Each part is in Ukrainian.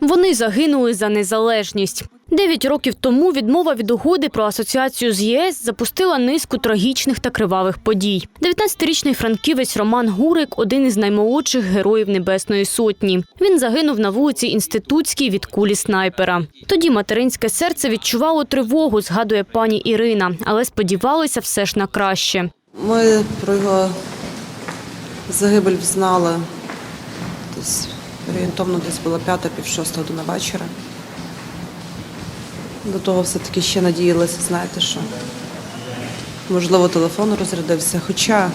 Вони загинули за незалежність. Дев'ять років тому відмова від угоди про асоціацію з ЄС запустила низку трагічних та кривавих подій. 19-річний франківець Роман Гурик один із наймолодших героїв Небесної Сотні. Він загинув на вулиці Інститутській від кулі снайпера. Тоді материнське серце відчувало тривогу, згадує пані Ірина, але сподівалися все ж на краще. Ми про його загибель знали орієнтовно десь було п'ята, пів шоста година вечора. До того все-таки ще надіялися, знаєте, що можливо телефон розрядився. Хоча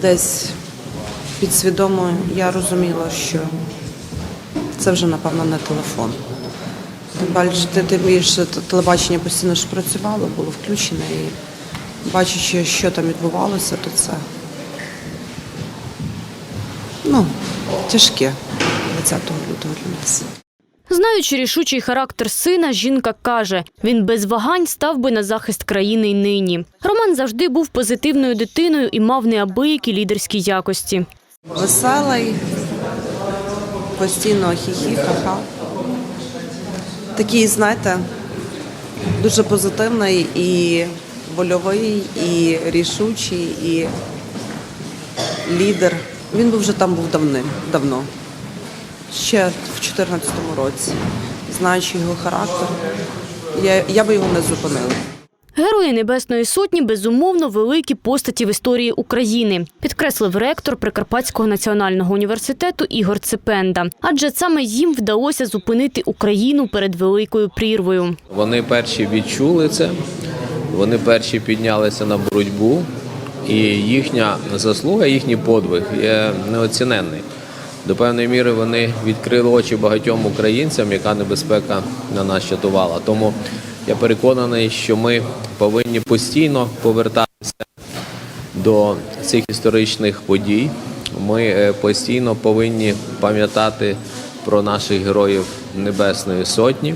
десь підсвідомо я розуміла, що це вже, напевно, не телефон. Тим більше телебачення постійно ж працювало, було включене і бачачи, що там відбувалося, то це ну, тяжке 20 лютого для нас. Знаючи рішучий характер сина, жінка каже, він без вагань став би на захист країни й нині. Роман завжди був позитивною дитиною і мав неабиякі лідерські якості. Веселий, постійно хі-хі, ха-ха. Такий, знаєте, дуже позитивний і вольовий, і рішучий, і лідер. Він був вже там був давним, давно. Ще в 2014 році. Знаючи його характер, я, я би його не зупинила. Герої Небесної Сотні безумовно великі постаті в історії України, підкреслив ректор Прикарпатського національного університету Ігор Цепенда. Адже саме їм вдалося зупинити Україну перед великою прірвою. Вони перші відчули це, вони перші піднялися на боротьбу, і їхня заслуга, їхній подвиг є неоціненний. До певної міри вони відкрили очі багатьом українцям, яка небезпека на нас чатувала. Тому я переконаний, що ми повинні постійно повертатися до цих історичних подій. Ми е, постійно повинні пам'ятати про наших героїв Небесної Сотні.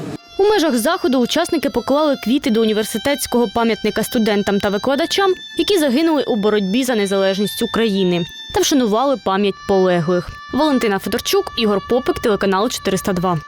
Межах заходу учасники поклали квіти до університетського пам'ятника студентам та викладачам, які загинули у боротьбі за незалежність України, та вшанували пам'ять полеглих. Валентина Федорчук, Ігор Попик, телеканал 402.